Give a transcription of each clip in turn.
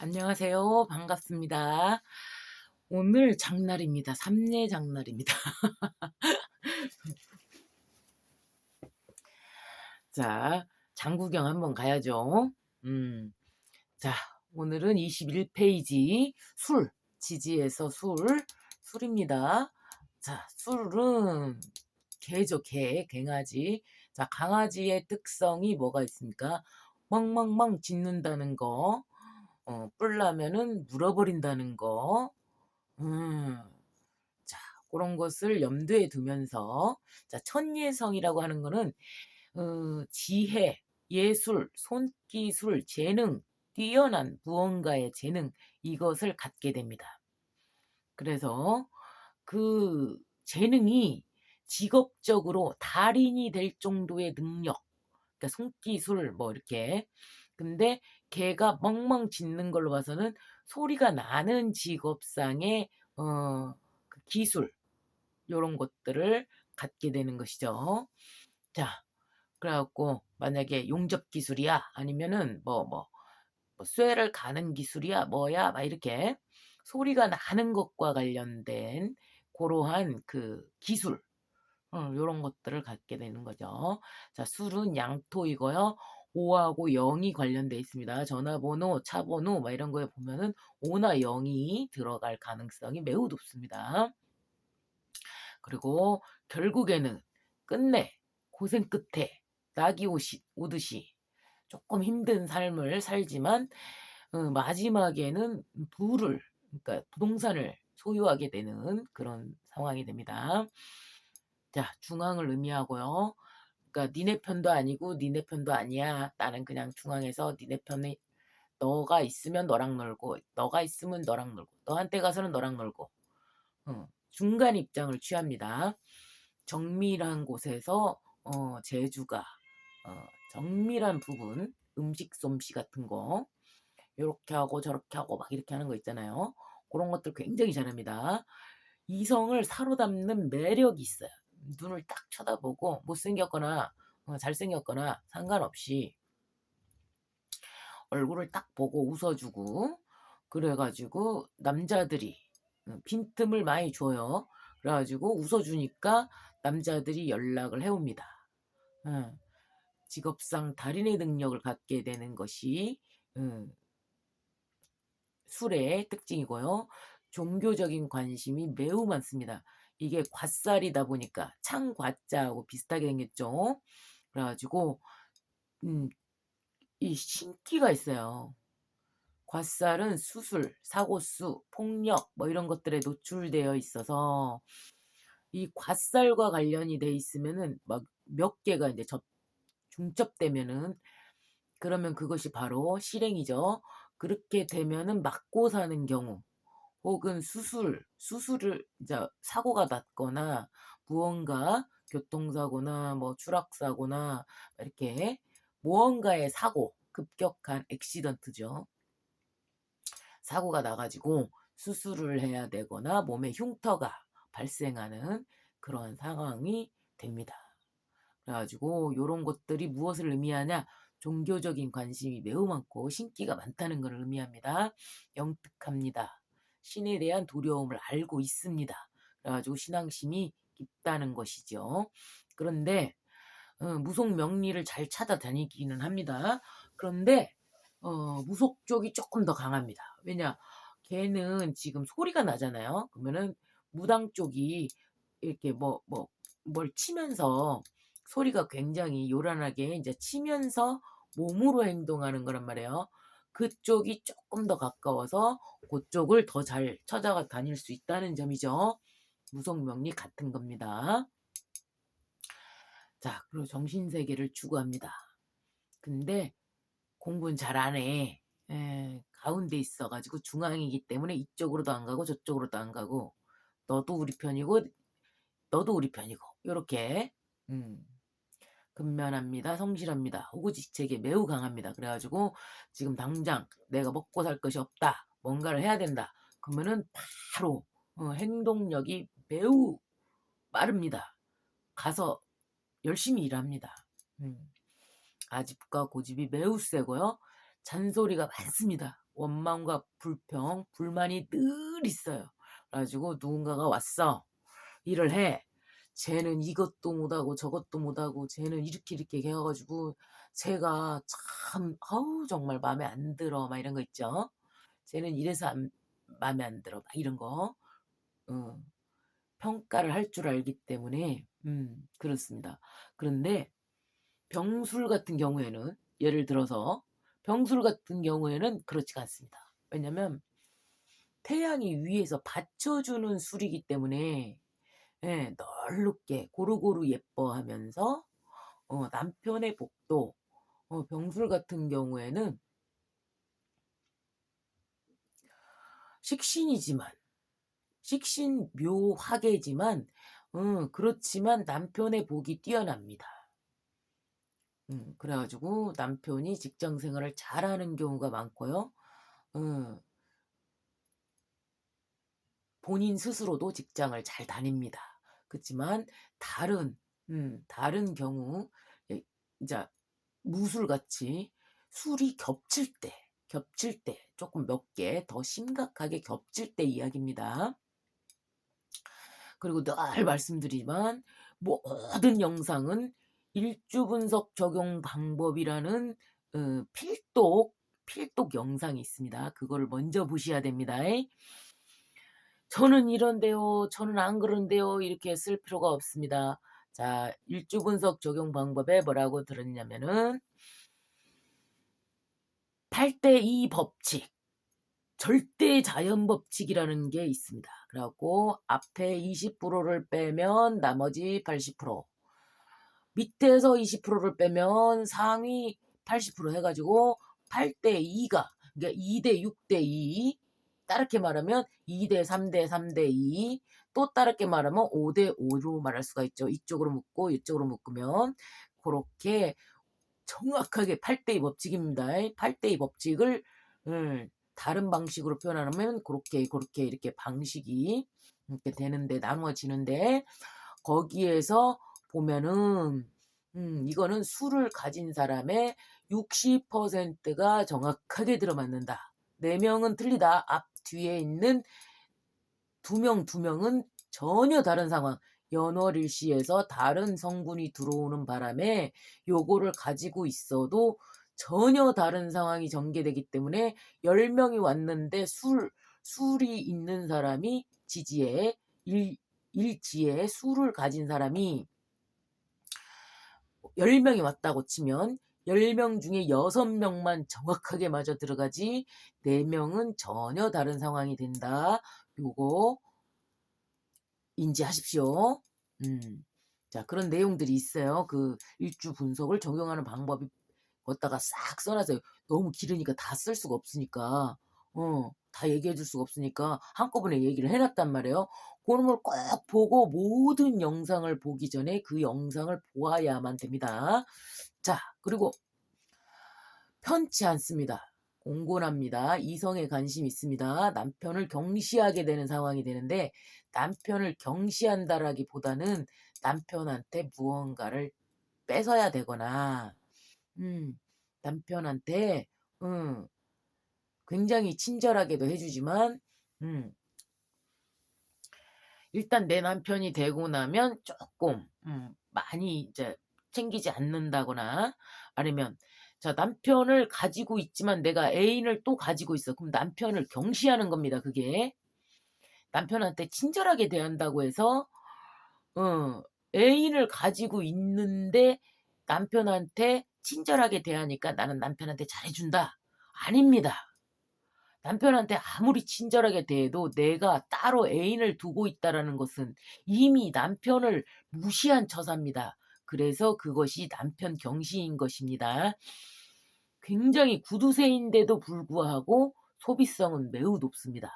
안녕하세요. 반갑습니다. 오늘 장날입니다. 삼례 장날입니다. 자, 장구경 한번 가야죠. 음, 자, 오늘은 21페이지 술, 지지에서 술, 술입니다. 자, 술은 개죠, 개, 갱아지. 자, 강아지의 특성이 뭐가 있습니까? 멍멍멍 짖는다는 거, 어, 뿔나면은 물어버린다는 거, 음, 자, 그런 것을 염두에 두면서, 자, 천예성이라고 하는 거는, 어, 지혜, 예술, 손기술, 재능, 뛰어난 무언가의 재능, 이것을 갖게 됩니다. 그래서 그 재능이 직업적으로 달인이 될 정도의 능력, 그러니까 손기술, 뭐 이렇게. 근데 개가 멍멍 짖는 걸로 봐서는 소리가 나는 직업상의 어, 그 기술 요런 것들을 갖게 되는 것이죠. 자, 그래갖고 만약에 용접 기술이야 아니면은 뭐뭐뭐 쇠를 가는 기술이야 뭐야 막 이렇게 소리가 나는 것과 관련된 그러한 그 기술 어, 요런 것들을 갖게 되는 거죠. 자, 술은 양토이고요. 5하고 0이 관련돼 있습니다. 전화번호, 차번호 막 이런 거에 보면은 5나 0이 들어갈 가능성이 매우 높습니다. 그리고 결국에는 끝내 고생 끝에 낙이 오시, 오듯이 조금 힘든 삶을 살지만 어, 마지막에는 부를 그러니까 부동산을 소유하게 되는 그런 상황이 됩니다. 자, 중앙을 의미하고요. 그러니까 니네 편도 아니고 니네 편도 아니야. 나는 그냥 중앙에서 니네 편에 너가 있으면 너랑 놀고 너가 있으면 너랑 놀고 너한테 가서는 너랑 놀고 어, 중간 입장을 취합니다. 정밀한 곳에서 어, 제주가 어, 정밀한 부분 음식 솜씨 같은 거 이렇게 하고 저렇게 하고 막 이렇게 하는 거 있잖아요. 그런 것들 굉장히 잘합니다. 이성을 사로잡는 매력이 있어요. 눈을 딱 쳐다보고 못생겼거나 어, 잘생겼거나 상관없이 얼굴을 딱 보고 웃어주고 그래가지고 남자들이 어, 빈틈을 많이 줘요. 그래가지고 웃어주니까 남자들이 연락을 해옵니다. 어, 직업상 달인의 능력을 갖게 되는 것이 어, 술의 특징이고요. 종교적인 관심이 매우 많습니다. 이게 과살이다 보니까 창과자하고 비슷하게 생겼죠. 그래가지고 음, 이 신기가 있어요. 과살은 수술, 사고수, 폭력 뭐 이런 것들에 노출되어 있어서 이 과살과 관련이 돼 있으면은 막 몇 개가 이제 접 중첩되면은 그러면 그것이 바로 실행이죠. 그렇게 되면은 맞고 사는 경우 혹은 수술, 수술을 이제 사고가 났거나 무언가 교통사고나 뭐 추락사고나 이렇게 무언가의 사고, 급격한 액시던트죠. 사고가 나가지고 수술을 해야 되거나 몸에 흉터가 발생하는 그런 상황이 됩니다. 그래가지고 이런 것들이 무엇을 의미하냐? 종교적인 관심이 매우 많고 신기가 많다는 것을 의미합니다. 영특합니다. 신에 대한 두려움을 알고 있습니다. 그래가지고 신앙심이 깊다는 것이죠. 그런데 어, 무속 명리를 잘 찾아다니기는 합니다. 그런데 어, 무속 쪽이 조금 더 강합니다. 왜냐? 걔는 지금 소리가 나잖아요. 그러면은 무당 쪽이 이렇게 뭐 뭐 뭘 치면서 소리가 굉장히 요란하게 이제 치면서 몸으로 행동하는 거란 말이에요. 그쪽이 조금 더 가까워서 그쪽을 더 잘 찾아가 다닐 수 있다는 점이죠. 무속명리 같은 겁니다. 자, 그리고 정신세계를 추구합니다. 근데 공부는 잘 안 해. 에, 가운데 있어가지고 중앙이기 때문에 이쪽으로도 안 가고 저쪽으로도 안 가고 너도 우리 편이고 너도 우리 편이고 이렇게 음. 근면합니다. 성실합니다. 호구지책에 매우 강합니다. 그래가지고 지금 당장 내가 먹고 살 것이 없다. 뭔가를 해야 된다. 그러면은 바로 어, 행동력이 매우 빠릅니다. 가서 열심히 일합니다. 음. 아집과 고집이 매우 세고요. 잔소리가 많습니다. 원망과 불평, 불만이 늘 있어요. 그래가지고 누군가가 왔어. 일을 해. 쟤는 이것도 못하고 저것도 못하고 쟤는 이렇게 이렇게 해가지고 제가 참 아우 정말 마음에 안 들어 막 이런 거 있죠. 쟤는 이래서 안, 마음에 안 들어 막 이런 거 어, 평가를 할 줄 알기 때문에 음, 그렇습니다. 그런데 병술 같은 경우에는 예를 들어서 병술 같은 경우에는 그렇지가 않습니다. 왜냐면 태양이 위에서 받쳐주는 술이기 때문에 예, 널롭게 고루고루 예뻐하면서 어, 남편의 복도 어, 병술 같은 경우에는 식신이지만 식신 묘화계지만 음, 그렇지만 남편의 복이 뛰어납니다. 음, 그래가지고 남편이 직장 생활을 잘하는 경우가 많고요. 음, 본인 스스로도 직장을 잘 다닙니다. 그렇지만 다른 음, 다른 경우 예, 이제 무술같이 술이 겹칠 때 겹칠 때 조금 몇 개 더 심각하게 겹칠 때 이야기입니다. 그리고 늘 말씀드리지만 모든 영상은 일주 분석 적용 방법이라는 어, 필독 필독 영상이 있습니다. 그거를 먼저 보셔야 됩니다. 저는 이런데요, 저는 안 그런데요, 이렇게 쓸 필요가 없습니다. 자, 일주 분석 적용 방법에 뭐라고 들었냐면은 8 대 2 법칙, 절대 자연 법칙이라는 게 있습니다. 그래 갖고 앞에 20%를 빼면 나머지 80%, 밑에서 20%를 빼면 상위 80% 해 가지고 8 대 2 가, 그러니까 2 대 6 대 2, 다르게 말하면 2대 3대 3대 2, 또 다르게 말하면 5대 5로 말할 수가 있죠. 이쪽으로 묶고 이쪽으로 묶으면 그렇게 정확하게 8대 2 법칙입니다. 8대 2 법칙을 음, 다른 방식으로 표현하면 그렇게 그렇게 이렇게 방식이 이렇게 되는데 나누어지는데 거기에서 보면은 음, 이거는 술을 가진 사람의 60%가 정확하게 들어맞는다. 4명은 틀리다. 앞 뒤에 있는 두 명, 두 명은 전혀 다른 상황. 연월일시에서 다른 성분이 들어오는 바람에 요거를 가지고 있어도 전혀 다른 상황이 전개되기 때문에 10명이 왔는데 술, 술이 있는 사람이 지지에, 일, 일지에 술을 가진 사람이 10명이 왔다고 치면 10명 중에 6명만 정확하게 맞아 들어가지 4명은 전혀 다른 상황이 된다. 요거 인지하십시오. 음. 자, 그런 내용들이 있어요. 그 일주 분석을 적용하는 방법이 걷다가 싹 써놨어요. 너무 길으니까 다 쓸 수가 없으니까. 어, 다 얘기해 줄 수가 없으니까 한꺼번에 얘기를 해놨단 말이에요. 그런 걸 꼭 보고 모든 영상을 보기 전에 그 영상을 보아야만 됩니다. 자, 그리고 편치 않습니다. 공곤합니다. 이성에 관심 있습니다. 남편을 경시하게 되는 상황이 되는데 남편을 경시한다라기보다는 남편한테 무언가를 뺏어야 되거나 음, 남편한테 음, 굉장히 친절하게도 해주지만 음, 일단 내 남편이 되고 나면 조금 음, 많이 이제 챙기지 않는다거나 아니면 자 남편을 가지고 있지만 내가 애인을 또 가지고 있어. 그럼 남편을 경시하는 겁니다. 그게 남편한테 친절하게 대한다고 해서 어, 애인을 가지고 있는데 남편한테 친절하게 대하니까 나는 남편한테 잘해준다. 아닙니다. 남편한테 아무리 친절하게 대해도 내가 따로 애인을 두고 있다라는 것은 이미 남편을 무시한 처사입니다. 그래서 그것이 남편 경시인 것입니다. 굉장히 구두쇠인데도 불구하고 소비성은 매우 높습니다.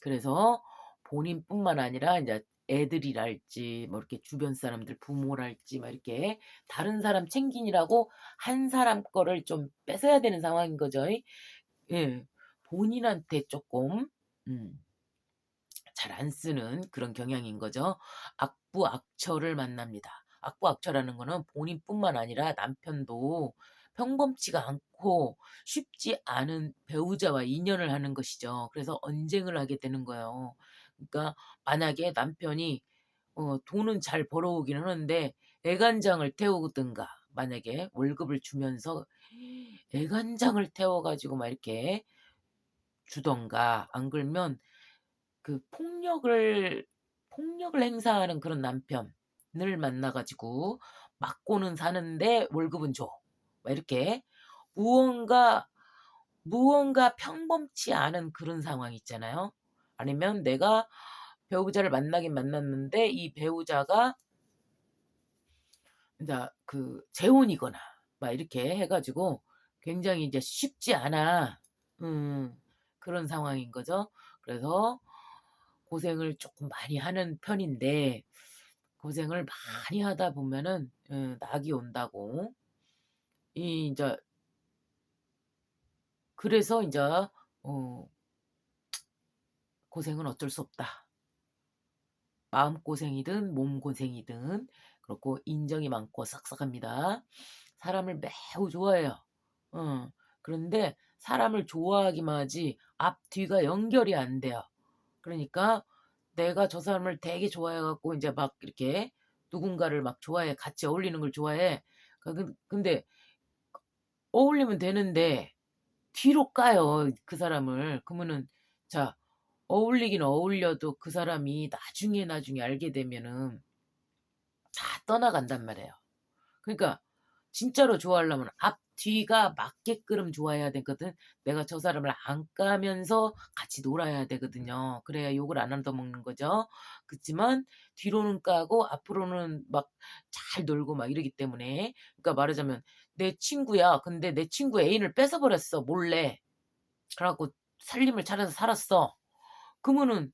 그래서 본인뿐만 아니라 이제 애들이랄지 뭐 이렇게 주변 사람들 부모랄지 막 이렇게 다른 사람 챙기느라고 한 사람 거를 좀 뺏어야 되는 상황인 거죠. 예. 본인한테 조금 음, 잘 안 쓰는 그런 경향인 거죠. 악부 악처를 만납니다. 악부 악처라는 거는 본인뿐만 아니라 남편도 평범치가 않고 쉽지 않은 배우자와 인연을 하는 것이죠. 그래서 언쟁을 하게 되는 거예요. 그러니까 만약에 남편이 어 돈은 잘 벌어오기는 하는데 애간장을 태우든가 만약에 월급을 주면서 애간장을 태워 가지고 막 이렇게 주든가 안 그러면 그 폭력을 폭력을 행사하는 그런 남편을 만나 가지고 "맞고는 사는데 월급은 줘." 막 이렇게 무언가, 무언가 평범치 않은 그런 상황 있잖아요. 아니면 내가 배우자를 만나긴 만났는데 이 배우자가 그 재혼이거나 막 이렇게 해 가지고 굉장히 이제 쉽지 않아. 음 그런 상황인 거죠. 그래서 고생을 쪼끔 많이 하는 편인데 고생을 많이 하다 보면은 예 낙이 온다고. 이 인자 그래서 인자 어 고생은 어쩔 수 없다. 마음 고생이든 몸 고생이든 그렇고 인정이 많고 싹싹합니다. 사람을 매우 좋아해요. 어 그런데 사람을 좋아하기만 하지 앞 뒤가 연결이 안 돼요. 그러니까 내가 저 사람을 되게 좋아해 갖고 인제 막 이렇게 누군가를 막 좋아해. 같이 어울리는 걸 좋아해. 그근 근데 어울리면 되는데 뒤로 까요, 그 사람을. 그러면은 자 어울리긴 어울려도 그 사람이 나중에, 나중에 알게 되면은 다 떠나간단 말이에요. 그러니까 진짜로 좋아하려면 앞 뒤가 맞게끔 좋아해야 되거든. 내가 저 사람을 안 까면서 같이 놀아야 되거든요. 그래야 욕을 안 얻어먹는 거죠. 그치만 뒤로는 까고 앞으로는 막 잘 놀고 막 이러기 때문에 그러니까 말하자면 내 친구야. 근데 내 친구 애인을 뺏어 버렸어, 몰래. 그래 갖고 살림을 차려서 살았어. 그러면은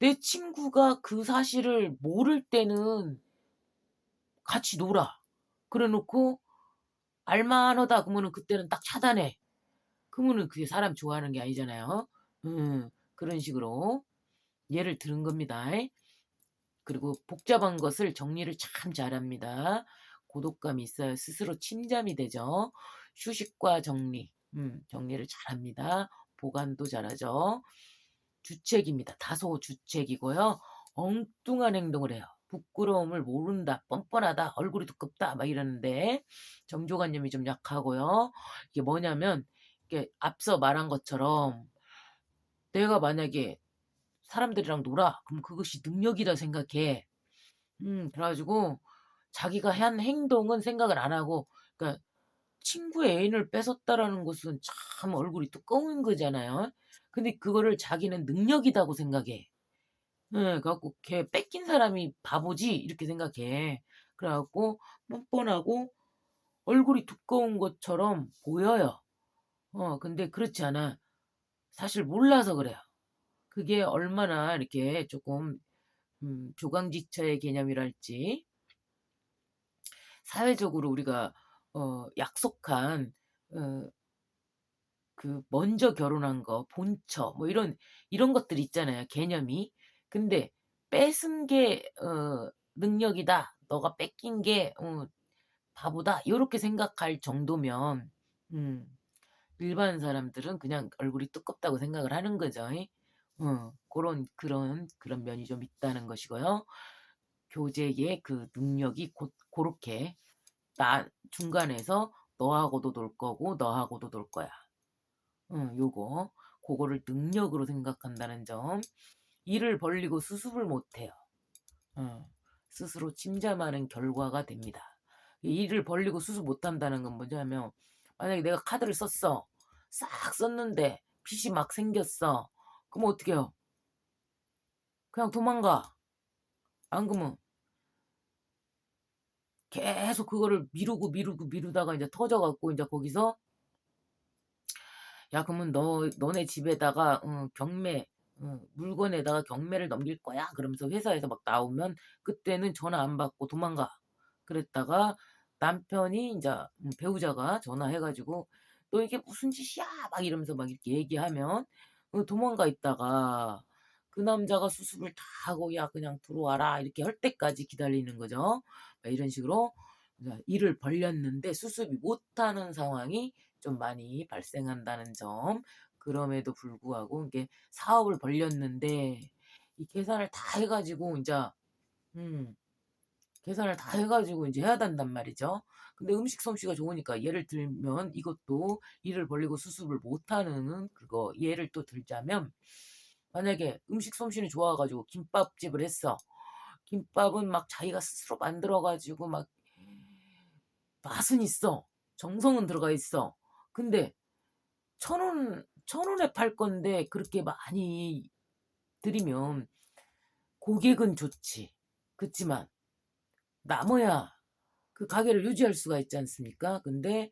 내 친구가 그 사실을 모를 때는 같이 놀아. 그래 놓고 알만하다 그러면은 그때는 딱 차단해. 그러면은 그게 사람 좋아하는 게 아니잖아요. 음 그런 식으로 예를 들은 겁니다. 그리고 복잡한 것을 정리를 참 잘합니다. 고독감이 있어요. 스스로 침잠이 되죠. 휴식과 정리. 음 정리를 잘합니다. 보관도 잘하죠. 주책입니다. 다소 주책이고요. 엉뚱한 행동을 해요. 부끄러움을 모른다, 뻔뻔하다, 얼굴이 두껍다 막 이러는데 정조관념이 좀 약하고요. 이게 뭐냐면 이게 앞서 말한 것처럼 내가 만약에 사람들이랑 놀아. 그럼 그것이 능력이다 생각해. 음 그래 가지고 자기가 한 행동은 생각을 안 하고 그러니까 친구의 애인을 뺏었다라는 것은 참 얼굴이 두꺼운 거잖아요. 근데 그거를 자기는 능력이라고 생각해. 예. 그래 갖고 '걔 뺏긴 사람이 바보지.' 이렇게 생각해. 그래 갖고 뻔뻔하고 얼굴이 두꺼운 것처럼 보여요. 어 근데 그렇지 않아. 사실 몰라서 그래요. 그게 얼마나 이렇게 쪼끔 음 조강지처의 개념이랄지 사회적으로 우리가 어 약속한 어 그 먼저 결혼한 거, 본처 뭐 이런 이런 것들 있잖아요, 개념이. 근데 뺏은 게 어 능력이다. 너가 뺏긴 게 어 바보다. 요렇게 생각할 정도면 음 일반 사람들은 그냥 얼굴이 두껍다고 생각을 하는 거죠. 어 고런 그런 그런 면이 좀 있다는 것이고요. 교제의 그 능력이 곧 고렇게 나 중간에서 너하고도 놀 거고 너하고도 놀 거야. 음 요거 고거를 능력으로 생각한다는 점. 일을 벌리고 수습을 못 해요. 어 스스로 침잠하는 결과가 됩니다. 일을 벌리고 수습 못 한다는 건 뭐냐면 만약에 내가 카드를 썼어. 싹 썼는데 빚이 막 생겼어. 그럼 어떡해요? 그냥 도망가. 안 그러면 계속 그거를 미루고, 미루고, 미루다가 인제 터져 갖고 인제 거기서 "야 그러면 너 너네 집에다가 어 경매 어 물건에다가 경매를 넘길 거야." 그러면서 회사에서 막 나오면 그때는 전화 안 받고 도망가. 그랬다가 남편이 인제 음 배우자가 전화해 가지고 "너 이게 무슨 짓이야?" 막 이러면서 막 이렇게 얘기하면 어 도망가 있다가 그 남자가 수습을 다 하고 "야 그냥 들어와라." 이렇게 할 때까지 기다리는 거죠. 막 이런 식으로 자 일을 벌렸는데 수습이 못하는 상황이 좀 많이 발생한다는 점. 그럼에도 불구하고 이게 사업을 벌렸는데 이 계산을 다 해 가지고 인자 음 계산을 다 해 가지고 인제 해야 된단 말이죠. 근데 음식 솜씨가 좋으니까 예를 들면 이것도 일을 벌리고 수습을 못하는 그거 예를 또 들자면 만약에 음식 솜씨는 좋아 가지고 김밥집을 했어. 김밥은 막 자기가 스스로 만들어 가지고 막 맛은 있어. 정성은 들어가 있어. 근데 1,000원 1,000원에 팔 건데 그렇게 많이 들이면 고객은 좋지. 그치만 남아야 그 가게를 유지할 수가 있지 않습니까? 근데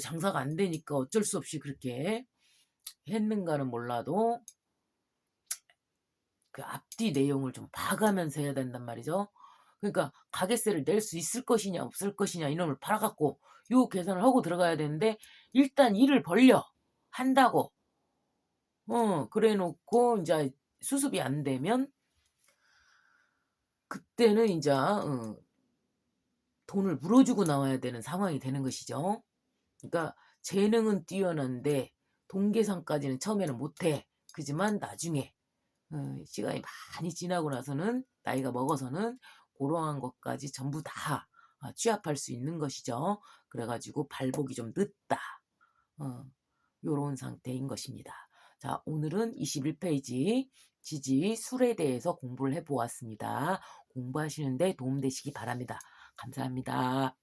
장사가 안 되니까 어쩔 수 없이 그렇게 했는가는 몰라도 그 앞뒤 내용을 좀 봐가면서 해야 된단 말이죠. 그러니까 가게세를 낼 수 있을 것이냐 없을 것이냐 이놈을 팔아 갖고 요 계산을 하고 들어가야 되는데 일단 일을 벌려 한다고 어 그래 놓고 인자 수습이 안 되면 그때는 인자 어 돈을 물어주고 나와야 되는 상황이 되는 것이죠. 그러니까 재능은 뛰어난데 돈 계산까지는 처음에는 못해. 그지만 나중에 어 시간이 많이 지나고 나서는 나이가 먹어서는 고러한 것까지 전부 다아 취합할 수 있는 것이죠. 그래 가지고 발복이 좀 늦다. 어 요런 상태인 것입니다. 자 오늘은 21페이지 지지 술에 대해서 공부를 해 보았습니다. 공부하시는 데 도움 되시기 바랍니다. 감사합니다.